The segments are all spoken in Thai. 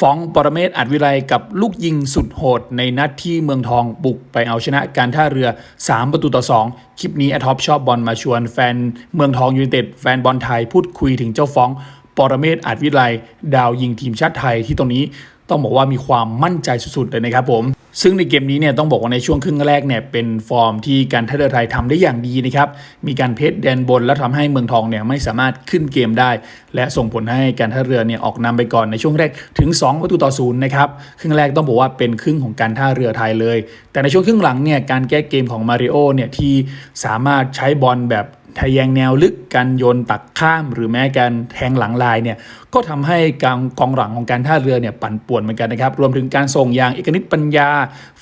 ฟ้องปรเมศอัดวิไลกับลูกยิงสุดโหด ในนัดที่เมืองทองบุกไปเอาชนะการท่าเรือ 3 ประตูต่อ 2 คลิปนี้แอทท็อปชอบบอลมาชวนแฟนเมืองทองยูไนเต็ดแฟนบอลไทยพูดคุยถึงเจ้าฟ้องปรเมศอัดวิไลดาวยิงทีมชาติไทยที่ตรงนี้ต้องบอกว่ามีความมั่นใจสุดๆเลยนะครับผม ซึ่งในเกมนี้เนี่ยต้องบอกว่าในช่วงครึ่งแรกเนี่ยเป็นฟอร์มที่การท่าเรือไทยทำได้อย่างดีนะครับมีการเพชรแดนบน แล้วทำให้เมืองทองเนี่ยไม่สามารถขึ้นเกมได้ และส่งผลให้การท่าเรือเนี่ยออกนำไปก่อนในช่วงแรกถึง 2 ประตูต่อศูนย์นะครับครึ่งแรกต้องบอกว่าเป็นครึ่งของการท่าเรือไทยเลย แต่ในช่วงครึ่งหลังเนี่ยการแก้เกมของมาริโอเนี่ยที่สามารถใช้บอลแบบ ทะแยงแนวลึกการโยนตักข้ามหรือแม้การแทงหลังลายเนี่ยก็ทำให้กองกองหลังของการท่าเรือเนี่ยปั่นป่วนเหมือนกันนะครับ รวมถึงการส่งยางเอกนิตปัญญา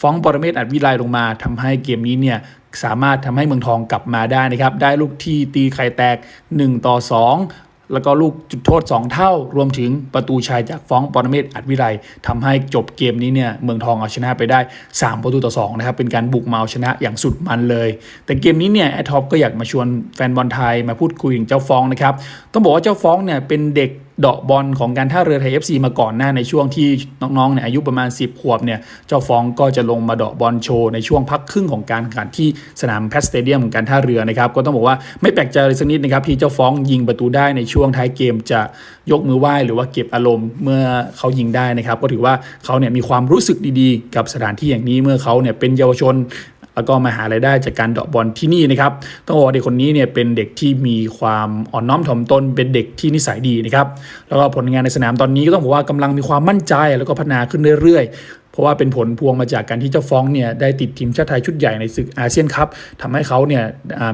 ฟ้องปรเมศอัดวิไลลงมาทำให้เกมนี้เนี่ยสามารถทำให้เมืองทองกลับมาได้นะครับ ได้ลูกที่ตีไข่แตก 1 ต่อ 2 แล้วก็ลูกจุดโทษ 2 เท่า รวมถึงประตูชัยจากฟ้องปรเมศอัดวิไลทำให้จบเกมนี้เนี่ยเมืองทองเอาชนะไปได้ 3 ประตูต่อ2นะครับเป็นการบุกมาเอาชนะอย่างสุดมันเลย แต่เกมนี้เนี่ยแอทท็อปก็อยากมาชวนแฟนบอลไทยมาพูดคุยถึงเจ้าฟ้องนะครับต้องบอกว่าเจ้าฟ้องเนี่ยเป็นเด็ก เดาะบอลของการท่าเรือไทย FC มาก่อนหน้าในช่วงที่น้องๆเนี่ยอายุประมาณ 10 ขวบเนี่ยเจ้าฟองก็จะลงมาเดาะบอลโชว์ในช่วงพักครึ่งของการแข่งขันที่สนามแพทสเตเดียมของการท่าเรือนะครับก็ต้องบอกว่าไม่แปลกใจเลยสักนิดนะครับที่เจ้าฟองยิงประตูได้ในช่วงท้ายเกมจะยกมือไหว้หรือว่าเก็บอารมณ์เมื่อเขายิงได้นะครับก็ถือว่าเขาเนี่ยมีความรู้สึกดีๆ กับสถานที่อย่างนี้เมื่อเขาเนี่ยเป็นเยาวชน แล้วก็มาหารายได้จากการเดาะบอลที่นี่นะครับต้องบอกว่าเด็กคนนี้เนี่ยเป็นเด็กที่มีความอ่อนน้อมถ่อมตน เป็นเด็กที่นิสัยดีนะครับแล้วก็ผลงานในสนามตอนนี้ก็ต้องบอกว่ากำลังมีความมั่นใจแล้วก็พัฒนาขึ้นเรื่อยๆ เพราะว่าเป็นผลพวงมาจากการที่เจ้าฟ้องเนี่ยได้ติดทีมชาติไทยชุดใหญ่ในศึกอาเซียนคัพทำให้เขาเนี่ย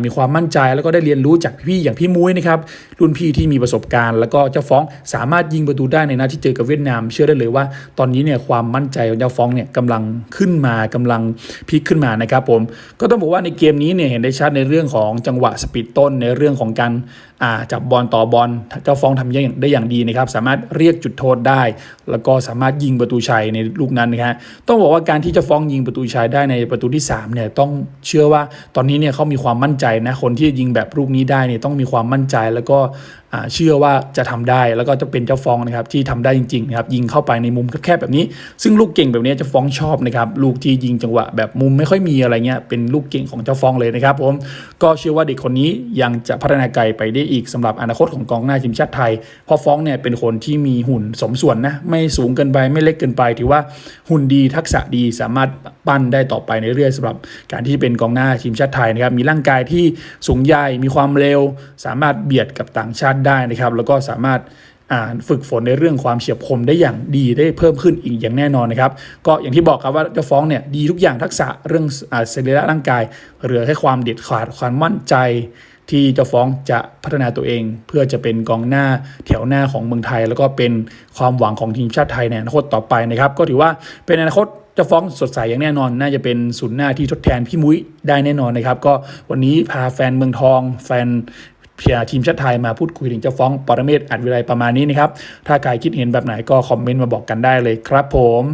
มีความมั่นใจแล้วก็ได้เรียนรู้จากพี่ๆอย่างพี่มุ้ยนะครับรุ่นพี่ที่มีประสบการณ์ แล้วก็เจ้าฟ้องสามารถยิงประตูได้ในนัดที่เจอกับเวียดนาม เชื่อได้เลยว่า ตอนนี้เนี่ยความมั่นใจของเจ้าฟ้องเนี่ยกำลังขึ้นมากำลังพีคขึ้นมานะครับผมก็ต้องบอกว่าในเกมนี้เนี่ยเห็นได้ชัดในเรื่องของจังหวะสปีดต้นในเรื่องของการจับบอลต่อบอลเจ้าฟ้องทำได้อย่างดีนะครับสามารถเรียกจุดโทษได้ แล้วก็สามารถยิงประตูชัยในลูกนั้นนะฮะต้องบอกว่าการที่จะฟ้องยิงประตูชายได้ในประตูที่3เนี่ยต้องเชื่อว่าตอนนี้เนี่ยเขามีความมั่นใจนะคนที่ยิงแบบลูกนี้ได้เนี่ยต้องมีความมั่นใจแล้วก็ เชื่อว่าจะทำได้แล้วก็จะเป็นเจ้าฟองนะครับที่ทำได้จริงๆนะครับยิงเข้าไปในมุมแคบๆแบบนี้ ซึ่งลูกเก่งแบบนี้เจะฟ้องชอบนะครับลูกที่ยิงจังหวะแบบมุมไม่ค่อยมีอะไรเงี้ยเป็นลูกเก่งของเจ้าฟองเลยนะครับผมก็เชื่อว่าเด็กคนนี้ยังจะพัฒนาไกลไปได้อีกสำหรับอนาคตของกองหน้าทีมชาติไทยเพราะฟองเนี่ยเป็นคนที่มีหุ่นสมส่วนนะไม่สูงเกินไปไม่เล็กเกินไป ถือว่าหุ่นดีทักษะดีสามารถปั้นได้ต่อไปในเรื่อยๆสำหรับการที่เป็นกองหน้าทีมชาติไทยนะครับมีร่างกายที่สูงใหญ่มีความเร็ว สามารถเบียดกับต่างชาติได้นะครับ แล้วก็สามารถฝึกฝนในเรื่องความเฉียบคมได้อย่างดีได้เพิ่มขึ้นอีกอย่างแน่นอนนะครับ ก็อย่างที่บอกครับว่าเจ้าฟ้องเนี่ยดีทุกอย่างทักษะเรื่องอ่าสรีระร่างกาย เหลือแค่ความเด็ดขาดความมั่นใจ ที่เจ้าฟ้องจะพัฒนาตัวเอง เพื่อจะเป็นกองหน้าแถวหน้าของเมืองไทย แล้วก็เป็นความหวังของทีมชาติไทยในอนาคตต่อไปนะครับ ก็ถือว่าเป็นอนาคตเจะฟ้องสดใสอย่างแน่นอน น่าจะเป็นศูนย์หน้าที่ทดแทนพี่มุ้ยได้แน่นอนนะครับ ก็วันนี้พาแฟนเมืองทอง แฟน เพียร์ทีมชาติไทยมาพูดคุยถึงเจ้าฟ้องปรเมศอัดวิไลประมาณนี้นะครับ ถ้าใครคิดเห็นแบบไหนก็คอมเมนต์มาบอกกันได้เลยครับผม